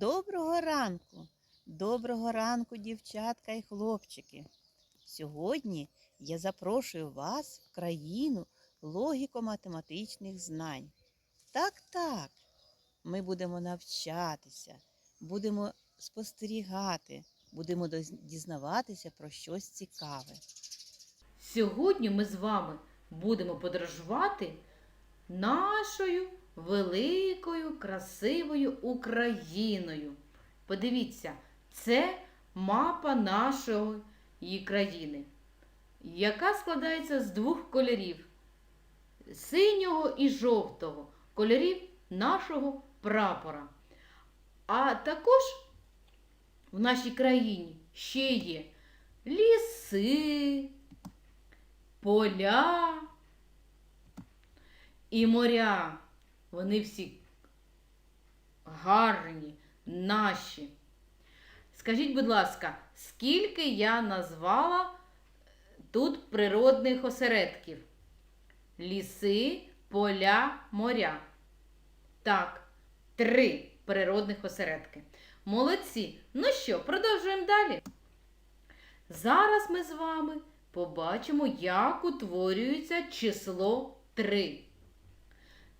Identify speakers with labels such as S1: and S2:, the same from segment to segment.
S1: Доброго ранку, доброго ранку, дівчатка і хлопчики. Сьогодні я запрошую вас в країну логіко-математичних знань. Так, так, ми будемо навчатися, будемо спостерігати, будемо дізнаватися про щось цікаве.
S2: Сьогодні ми з вами будемо подорожувати нашою великою красивою Україною. Подивіться, це мапа нашої країни, яка складається з двох кольорів синього і жовтого кольорів нашого прапора. А також в нашій країні ще є ліси, поля і моря. Вони всі гарні, наші. Скажіть, будь ласка, скільки я назвала тут природних осередків? Ліси, поля, моря. Так, три природних осередки. Молодці. Ну що, продовжуємо далі. Зараз ми з вами побачимо, як утворюється число 3.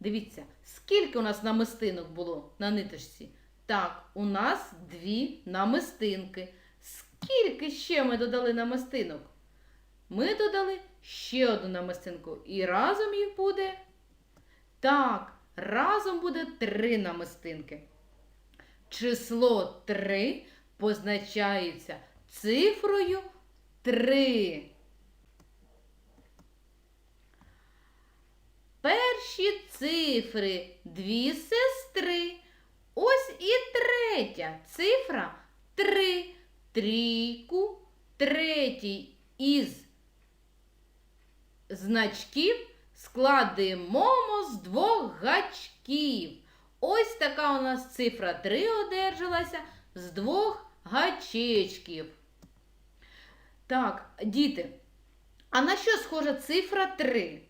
S2: Дивіться, скільки у нас намистинок було на ниточці? Так, у нас дві намистинки. Скільки ще ми додали намистинок? Ми додали ще одну намистинку. І разом їх буде. Так, разом буде три намистинки. Число 3 позначається цифрою 3. Перші цифри дві сестри. Ось і третя цифра 3. Трійку, третій із значків складемо з двох гачків. Ось така у нас цифра 3 одержалася з двох гачечків. Так, діти, а на що схожа цифра 3?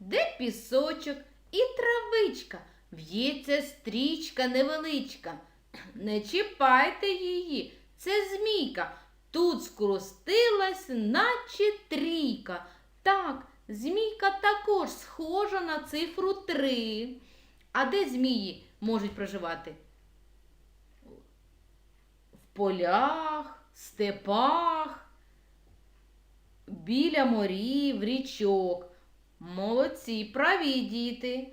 S2: Де пісочок і травичка? В'ється стрічка невеличка. Не чіпайте її, це змійка. Тут скрустилась, наче трійка. Так, змійка також схожа на цифру 3. А де змії можуть проживати? В полях, степах, біля морів, річок. Молодці, праві діти.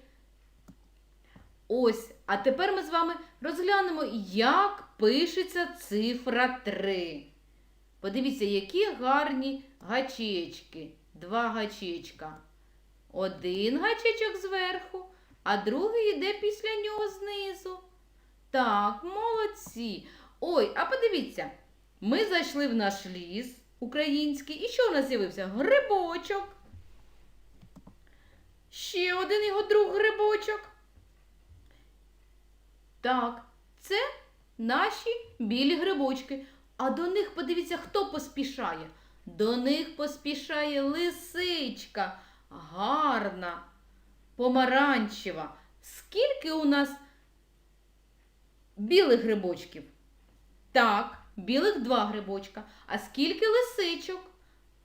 S2: Ось, а тепер ми з вами розглянемо, як пишеться цифра 3. Подивіться, які гарні гачечки. Два гачечка. Один гачечок зверху, а другий йде після нього знизу. Так, молодці. Ой, а подивіться, ми зайшли в наш ліс український. І що в нас з'явився? Грибочок. Ще один його друг грибочок. Так, це наші білі грибочки. А до них подивіться, хто поспішає. До них поспішає лисичка. Гарна, помаранчева. Скільки у нас білих грибочків? Так, білих два грибочка. А скільки лисичок?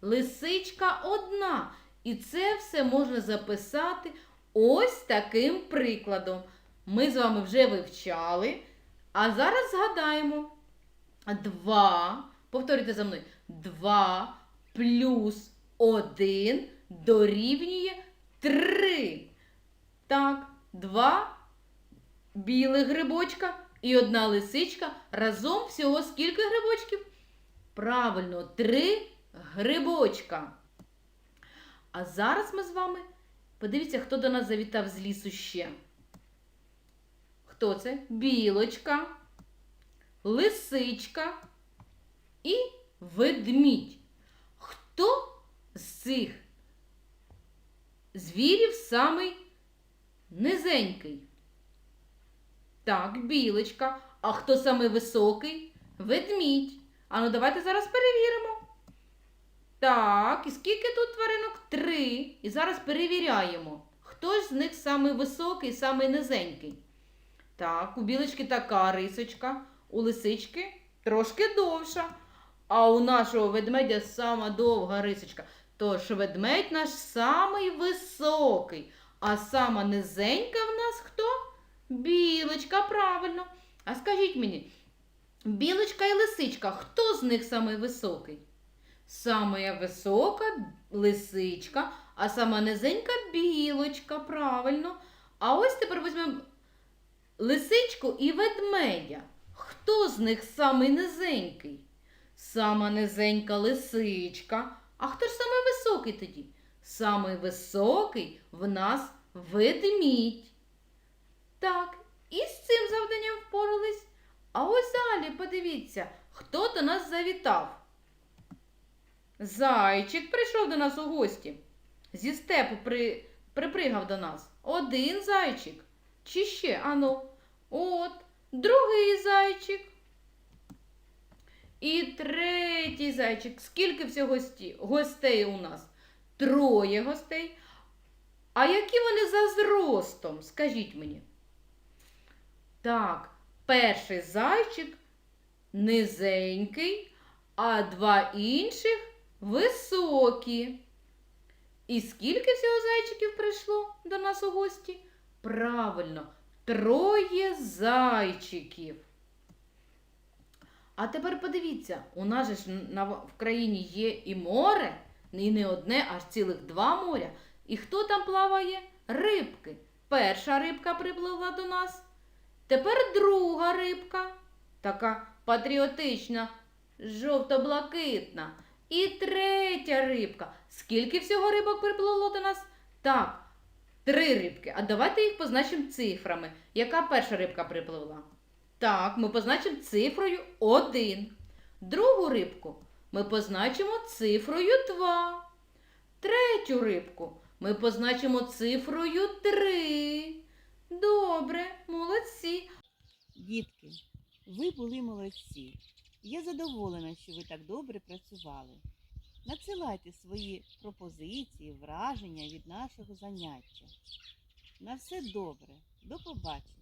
S2: Лисичка одна. І це все можна записати ось таким прикладом. Ми з вами вже вивчали. А зараз згадаємо. 2. Повторюйте за мною. 2 плюс 1 дорівнює 3. Так, два білих грибочка і одна лисичка. Разом всього скільки грибочків? Правильно, три грибочка. А зараз ми з вами подивіться, хто до нас завітав з лісу ще. Хто це? Білочка, лисичка і ведмідь. Хто з цих звірів самий низенький? Так, білочка. А хто самий високий? Ведмідь. Ану, давайте зараз перевіримо. Так, і скільки тут тваринок? Три. І зараз перевіряємо, хто ж з них самий високий, самий низенький. Так, у білочки така рисочка, у лисички трошки довша. А у нашого ведмедя сама довга рисочка. Тож ведмедь наш самий високий, а сама низенька в нас хто? Білочка, правильно. А скажіть мені, білочка і лисичка, хто з них самий високий? Самая висока лисичка, а сама низенька білочка, правильно. А ось тепер візьмемо лисичку і ведмедя. Хто з них самий низенький? Сама низенька лисичка. А хто ж самий високий тоді? Самий високий в нас ведмідь. Так, і з цим завданням впорались. А ось далі подивіться, хто до нас завітав. Зайчик прийшов до нас у гості. Зі степу при... припригав до нас. Один зайчик. Чи ще? Ану. От, другий зайчик. І третій зайчик. Скільки всього гостей у нас? Троє гостей. А які вони за зростом? Скажіть мені. Так, перший зайчик низенький, а два інших високі. І скільки всього зайчиків прийшло до нас у гості? Правильно, троє зайчиків. А тепер подивіться, у нас же ж в країні є і море, і не одне, аж цілих два моря. І хто там плаває? Рибки. Перша рибка припливла до нас. Тепер друга рибка, така патріотична, жовто-блакитна. І третя рибка. Скільки всього рибок припливло до нас? Так, три рибки. А давайте їх позначимо цифрами. Яка перша рибка припливла? Так, ми позначимо цифрою 1. Другу рибку ми позначимо цифрою 2. Третю рибку ми позначимо цифрою 3. Добре, молодці.
S1: Дітки, ви були молодці. Я задоволена, що ви так добре працювали. Надсилайте свої пропозиції, враження від нашого заняття. На все добре. До побачення.